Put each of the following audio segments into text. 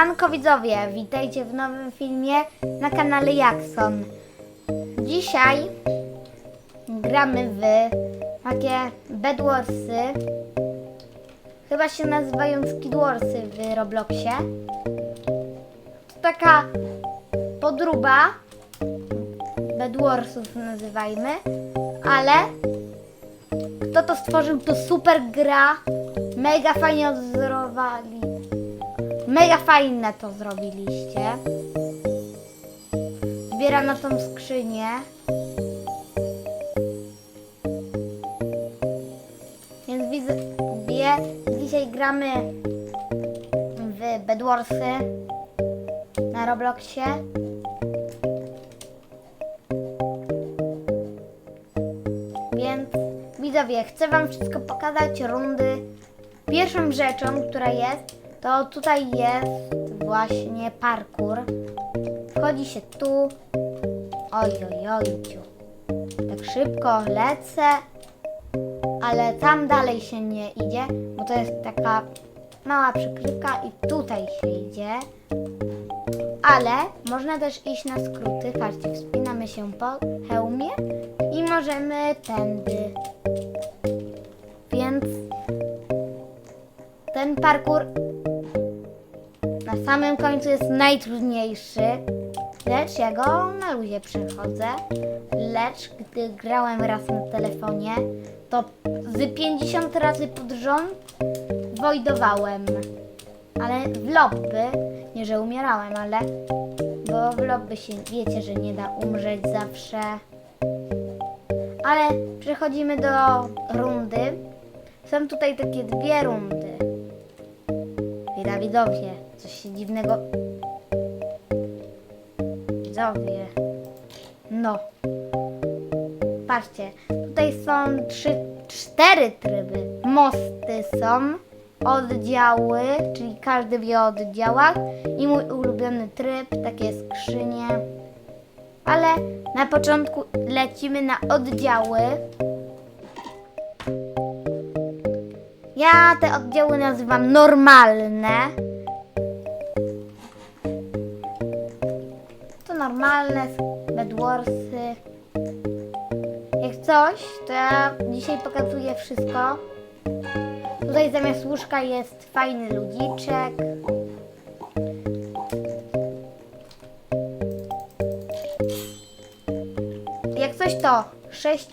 Siemanko widzowie, witajcie w nowym filmie na kanale Jackson. Dzisiaj gramy w takie Bedwarsy. Chyba się nazywają Skidwarsy w Robloxie. To taka podróba Bedwarsów nazywajmy, ale kto to stworzył to super gra. Mega fajnie odzorowali. Mega fajne to zrobiliście. Zbieram na tą skrzynię. Więc widzę, wie, dzisiaj gramy w Bedwarsy na Robloxie. Więc widzowie, chcę wam wszystko pokazać rundy. Pierwszą rzeczą, która jest, to tutaj jest właśnie parkour. Wchodzi się tu. Oj, oj, oj, ciu. Tak szybko lecę, ale tam dalej się nie idzie, bo to jest taka mała przykrywka i tutaj się idzie. Ale można też iść na skróty. Patrzcie, wspinamy się po hełmie i możemy tędy. Więc ten parkour na samym końcu jest najtrudniejszy, lecz ja go na luzie przechodzę. Lecz gdy grałem raz na telefonie, to z 50 razy pod rząd wojdowałem. Ale w lobby, nie że umierałem, ale bo w lobby się wiecie, że nie da umrzeć zawsze. Ale przechodzimy do rundy. Są tutaj takie dwie rundy. Widza widzowie, coś dziwnego. Widzowie. No. Patrzcie, tutaj są trzy, cztery tryby. Mosty są, oddziały, czyli każdy wie o oddziałach i mój ulubiony tryb, takie skrzynie. Ale na początku lecimy na oddziały. Ja te oddziały nazywam normalne. To normalne Bedwarsy. Jak coś, to ja dzisiaj pokazuję wszystko. Tutaj zamiast łóżka jest fajny ludziczek. Jak coś to sześć,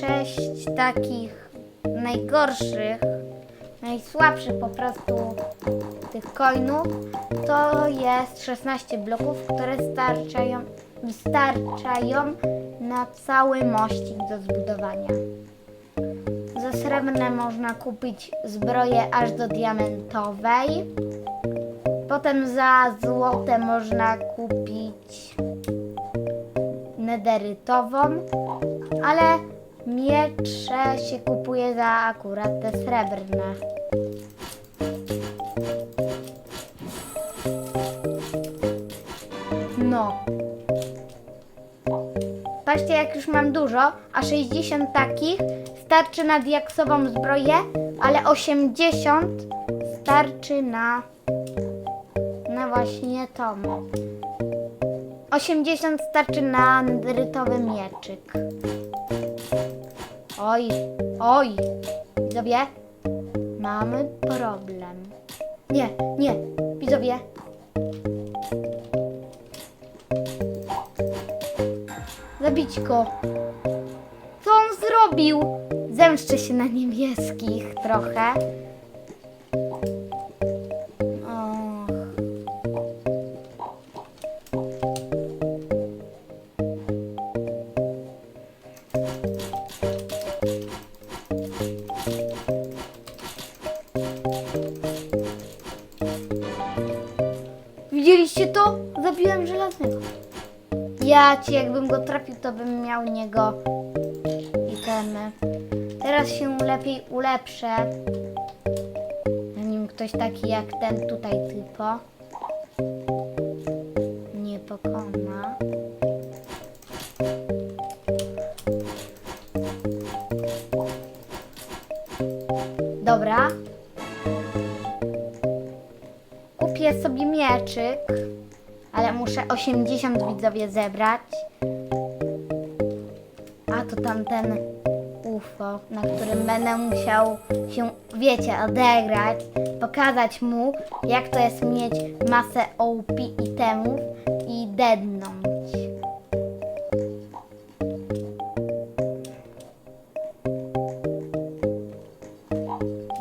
sześć takich najgorszych, najsłabszych po prostu tych coinów, to jest 16 bloków, które starczają, wystarczają na cały mościk do zbudowania. Za srebrne można kupić zbroję aż do diamentowej. Potem za złote można kupić nederytową, ale miecze się kupuje za akurat te srebrne. No. Patrzcie, jak już mam dużo, a 60 takich starczy na diaksową zbroję, ale 80 starczy na na właśnie tą. 80 starczy na nederytowy mieczyk. Oj, oj, widzowie, mamy problem. Nie, nie, widzowie. Zabić go. Co on zrobił? Zemszczę się na niebieskich trochę. Ja ci jakbym go trafił, to bym miał niego itemy. Teraz się lepiej ulepszę. Zanim ktoś taki jak ten tutaj typo nie pokona. Dobra. Kupię sobie mieczyk, muszę 80 widzowie zebrać. A to tamten UFO, na którym będę musiał się, wiecie, odegrać, pokazać mu, jak to jest mieć masę OP itemów i deadnąć.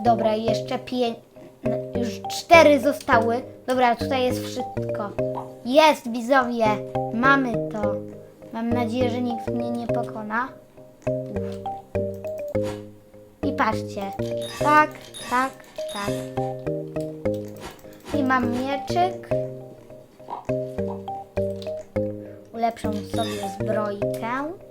Dobra, jeszcze pięć. Już cztery zostały. Dobra, tutaj jest wszystko. Jest, widzowie. Mamy to. Mam nadzieję, że nikt mnie nie pokona. I patrzcie. Tak, tak, tak. I mam mieczyk. Ulepszą sobie zbrojkę.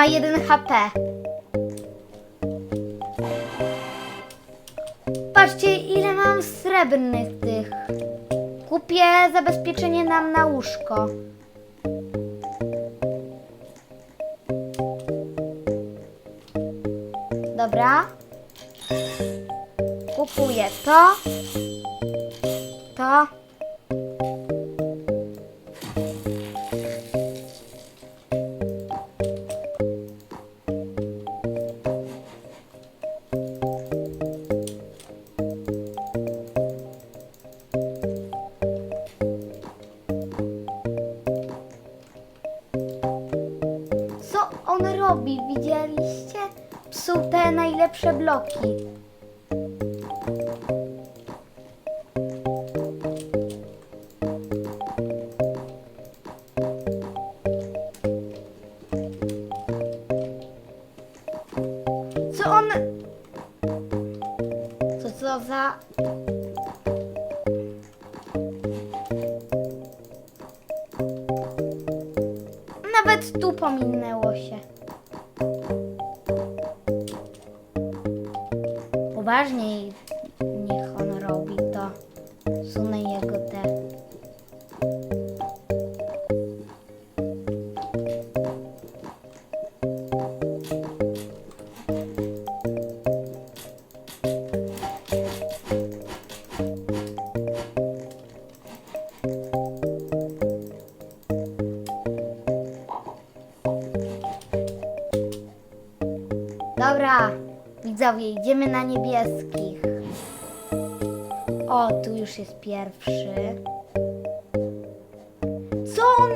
Ma 1 HP. Patrzcie, ile mam srebrnych tych. Kupię zabezpieczenie nam na łóżko. Dobra. Kupuję to. To. Nawet tu pominęło się. Poważniej niebieskich. O, tu już jest pierwszy. Co on...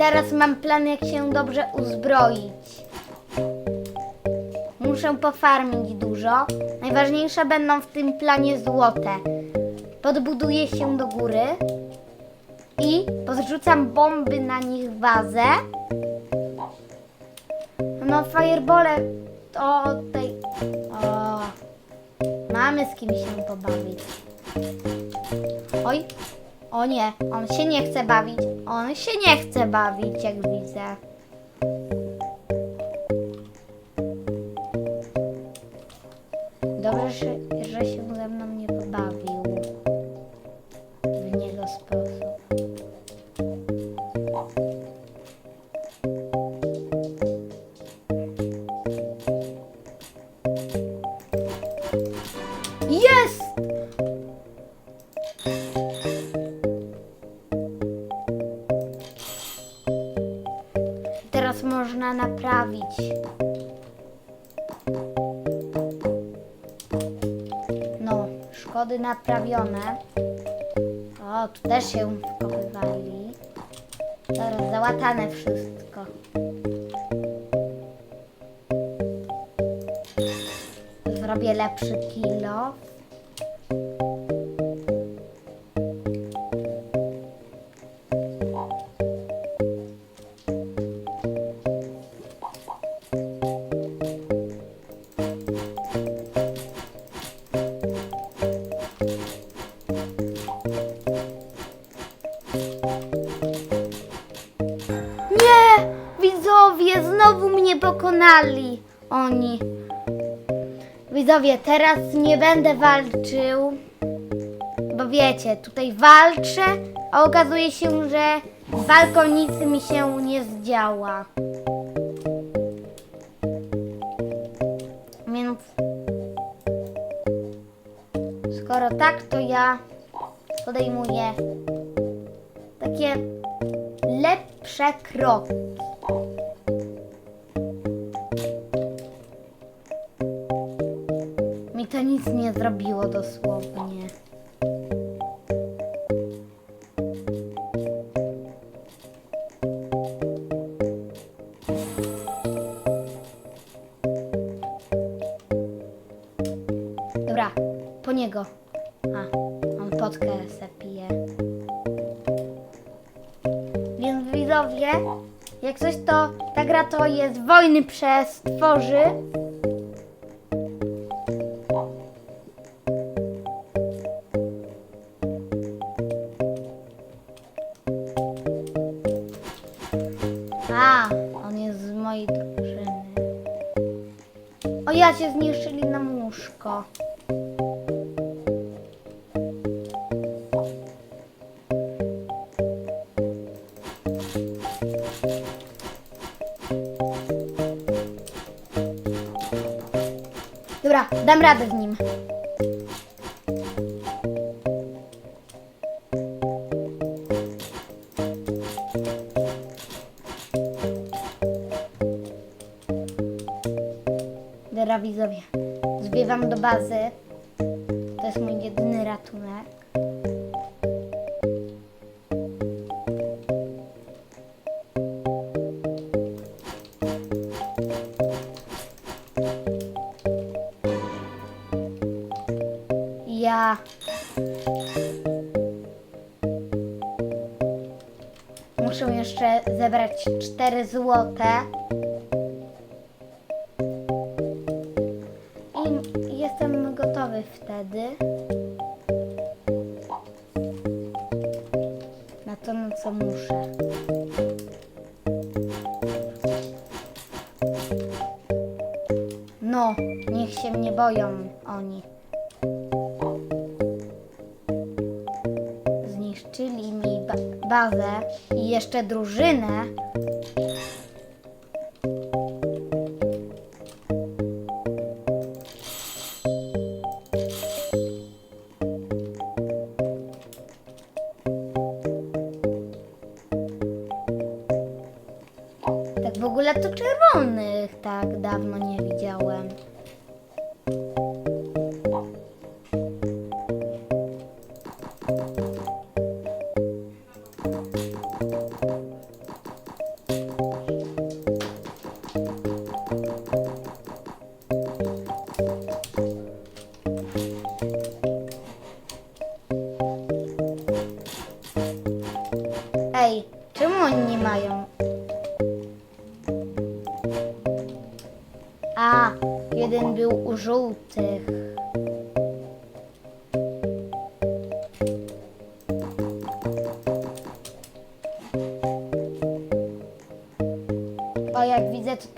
teraz mam plan, jak się dobrze uzbroić. Muszę pofarmić dużo. Najważniejsze będą w tym planie złote. Podbuduję się do góry i pozrzucam bomby na nich bazę. No, firebole to tej. O, mamy z kim się pobawić. Oj, o nie, on się nie chce bawić. On się nie chce bawić, jak widzę. Dobrze, że, że się ze mną nie pobawił w niego sposób. Jest! Naprawić. No. schody naprawione. O, tu też się wkopywali. Teraz załatane wszystko. Zrobię lepszy kilo. Widzowie, znowu mnie pokonali. Oni. Widzowie, teraz nie będę walczył. Bo wiecie, tutaj walczę, a okazuje się, że walką nic mi się nie zdziała. Więc skoro tak, to ja podejmuję takie lepsze kroki. Nic nie zrobiło dosłownie. Dobra, po niego. A, on potkę se pije. Więc widzowie, jak coś to ta gra to jest wojny przez tworzy. Dam radę z nim. Dobra, widzowie. Zbiewam do bazy. To jest mój jedyny ratunek. 4 złote. I jestem gotowy wtedy. Na to, na co muszę. No, niech się mnie boją oni. Zniszczyli mi ba- bazę i jeszcze drużynę.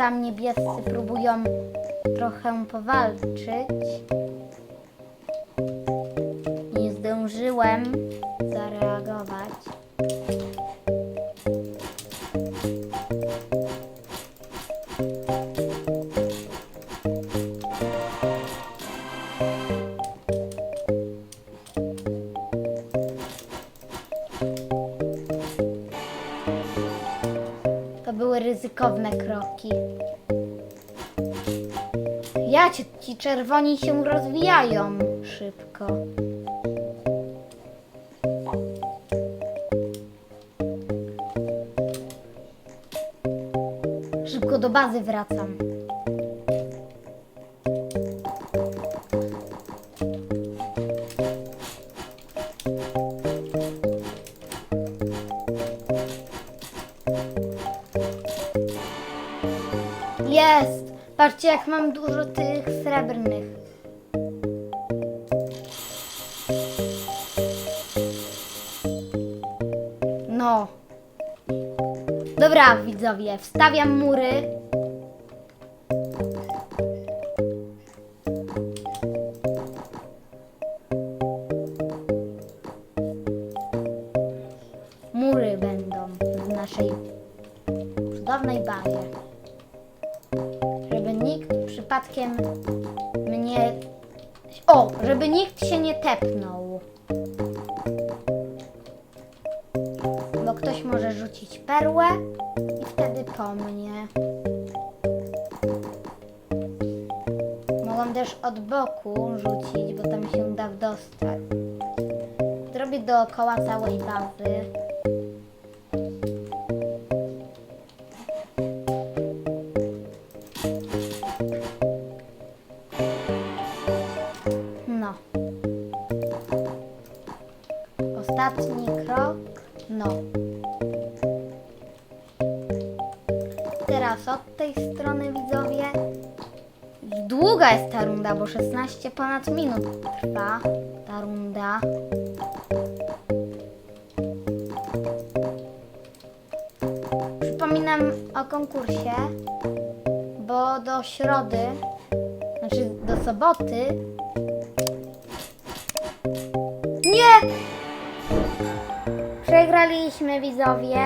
Tam niebiescy próbują trochę powalczyć. ci czerwoni się rozwijają szybko. Szybko do bazy wracam. Jak mam dużo tych srebrnych. No. Dobra, widzowie, wstawiam. Mury dookoła całej bazy. No. Ostatni krok. No. Teraz od tej strony widzowie. Długa jest ta runda, bo 16 ponad minut trwa ta runda. Konkursie, bo do środy, znaczy do soboty. Nie! Przegraliśmy widzowie.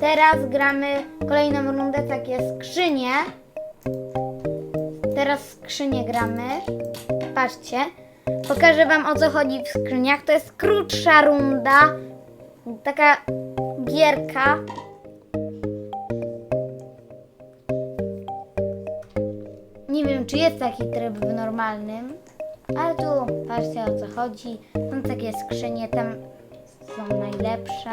Teraz gramy kolejną rundę, takie skrzynie. Teraz skrzynie gramy. Patrzcie. Pokażę wam o co chodzi w skrzyniach. To jest krótsza runda. Taka gierka. Jest taki tryb w normalnym, ale tu patrzcie o co chodzi. Są takie skrzynie, tam są najlepsze.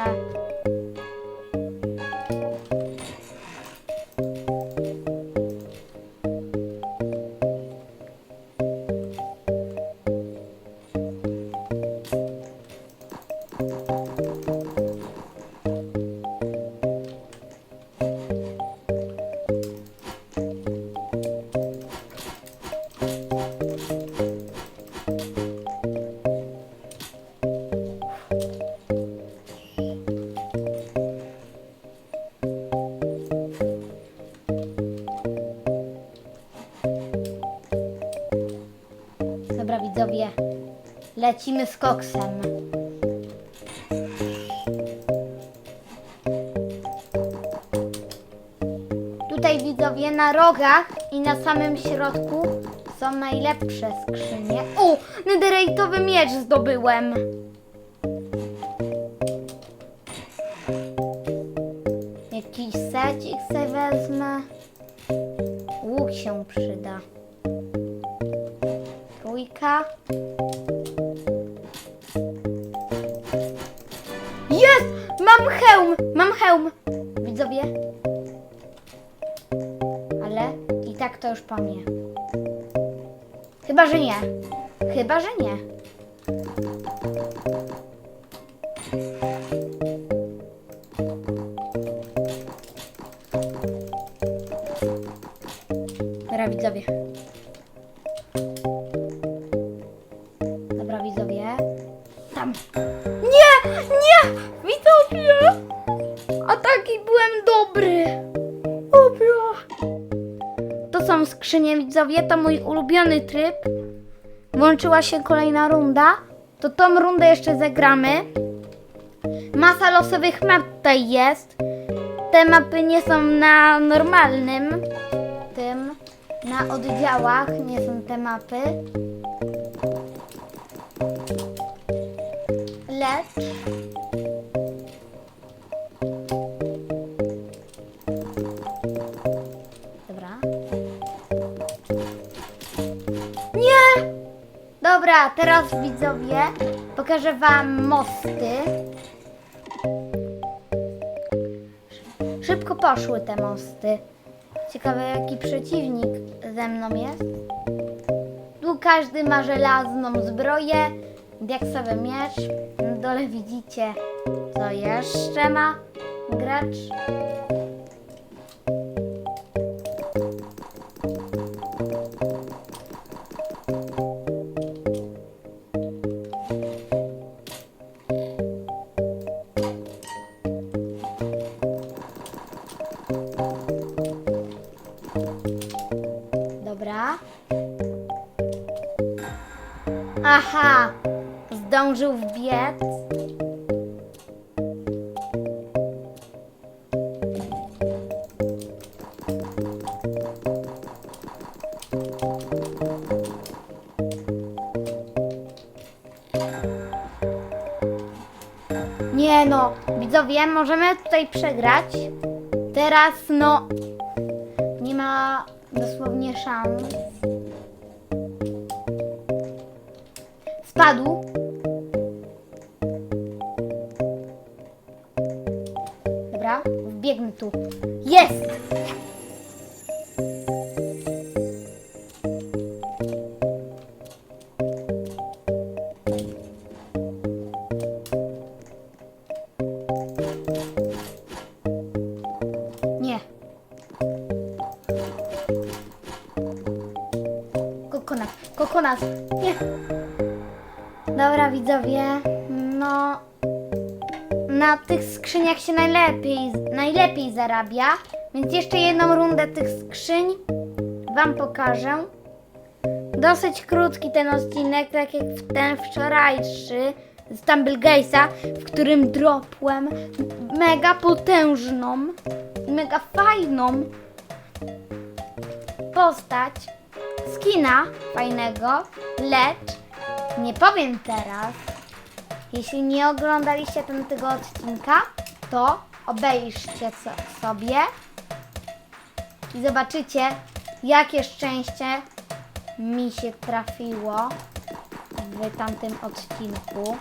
Lecimy z koksem. Tutaj widzowie na rogach i na samym środku są najlepsze skrzynie. O, netherite'owy miecz zdobyłem. Mam hełm! Widzowie. Ale i tak to już po mnie. Chyba, że nie. Chyba, że nie. Dobra, widzowie. Skrzynie, widzowie. To mój ulubiony tryb. Włączyła się kolejna runda. To tą rundę jeszcze zagramy. Masa losowych map tutaj jest. Te mapy nie są na normalnym tym, na oddziałach nie są te mapy. Lecz Dobra, teraz widzowie pokażę wam mosty. Szybko poszły te mosty. Ciekawe jaki przeciwnik ze mną jest. Tu każdy ma żelazną zbroję, diaksowy miecz. Na dole widzicie co jeszcze ma gracz. Aha! Zdążył wbiec. Nie no, widzowie, możemy tutaj przegrać. Teraz no, nie ma dosłownie szans. Dobra, wbiegnę tu. Jest! Nie. Kokonat, kokonat. Nie. Dobra, widzowie. Na tych skrzyniach się najlepiej, najlepiej zarabia. Więc jeszcze jedną rundę tych skrzyń Wam pokażę. Dosyć krótki ten odcinek, tak jak ten wczorajszy z Tumblegate'a, w którym dropłem mega potężną, mega fajną postać skina fajnego, lecz nie powiem teraz. Jeśli nie oglądaliście tamtego odcinka, to obejrzcie so- sobie i zobaczycie, jakie szczęście mi się trafiło w tamtym odcinku.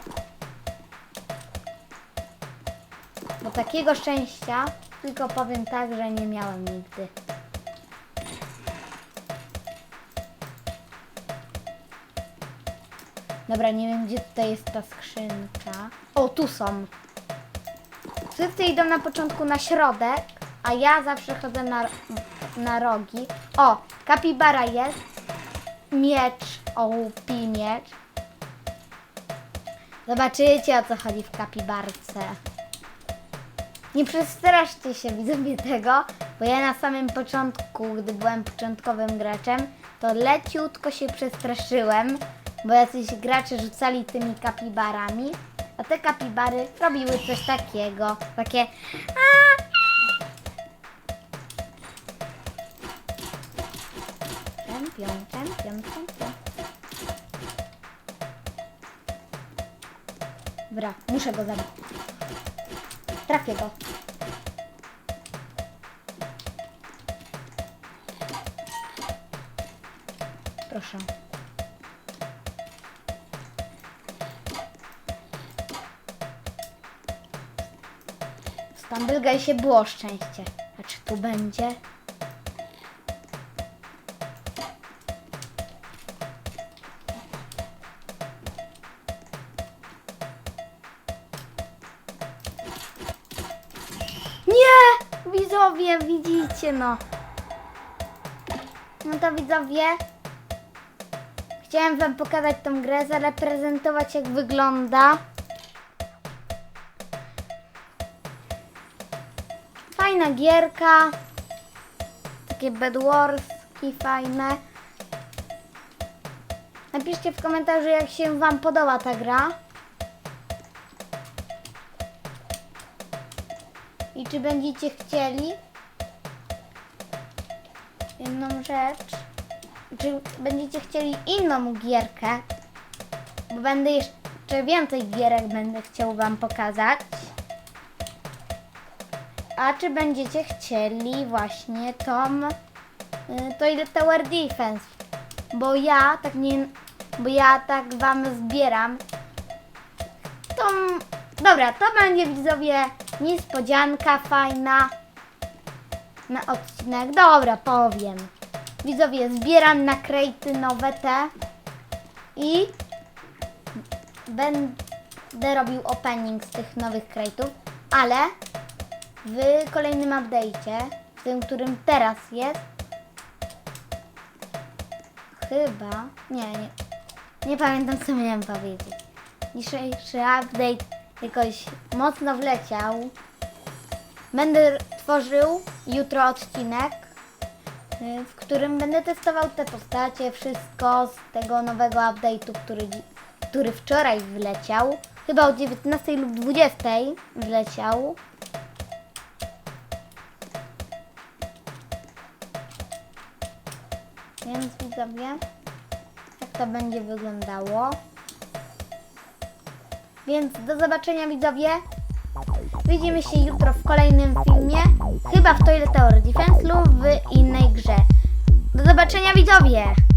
Bo takiego szczęścia, tylko powiem tak, że nie miałem nigdy. Dobra, nie wiem gdzie tutaj jest ta skrzynka. O, tu są. Wszyscy idą na początku na środek, a ja zawsze chodzę na, na rogi. O, kapibara jest. Miecz, ołupi miecz. Zobaczycie o co chodzi w kapibarce. Nie przestraszcie się widzowie tego, bo ja na samym początku, gdy byłem początkowym graczem, to leciutko się przestraszyłem, bo jacyś gracze rzucali tymi kapibarami, a te kapibary robiły coś takiego, takie "A!" Czempion, czempion, czempion. Dobra, muszę go zabić. Trafię go. Proszę. Stumbleguy się było szczęście. A czy tu będzie? Nie! Widzowie, widzicie no. No to widzowie, chciałem wam pokazać tą grę, zareprezentować jak wygląda. Fajna gierka. Takie bedwarski fajne. Napiszcie w komentarzu jak się wam podoba ta gra. I czy będziecie chcieli jedną rzecz, czy będziecie chcieli inną gierkę, bo będę jeszcze więcej gierek będę chciał Wam pokazać. A czy będziecie chcieli właśnie tą y, Toilet Tower Defense? Bo ja tak nie, bo ja tak Wam zbieram tą... Dobra, to będzie widzowie niespodzianka fajna. na odcinek. Dobra, powiem. Widzowie, zbieram na krejty nowe te i będę robił opening z tych nowych krejtów, ale w kolejnym update'cie, tym, którym teraz jest, chyba, nie, nie, nie pamiętam co miałem powiedzieć. Dzisiejszy update jakoś mocno wleciał. Będę tworzył jutro odcinek, y, w którym będę testował te postacie, wszystko z tego nowego update'u, który, który wczoraj wleciał. Chyba o 19 lub 20 wleciał. Widzowie, jak to będzie wyglądało. Więc do zobaczenia widzowie. Widzimy się jutro w kolejnym filmie. Chyba w Toilet Tower Defense lub w innej grze. Do zobaczenia widzowie!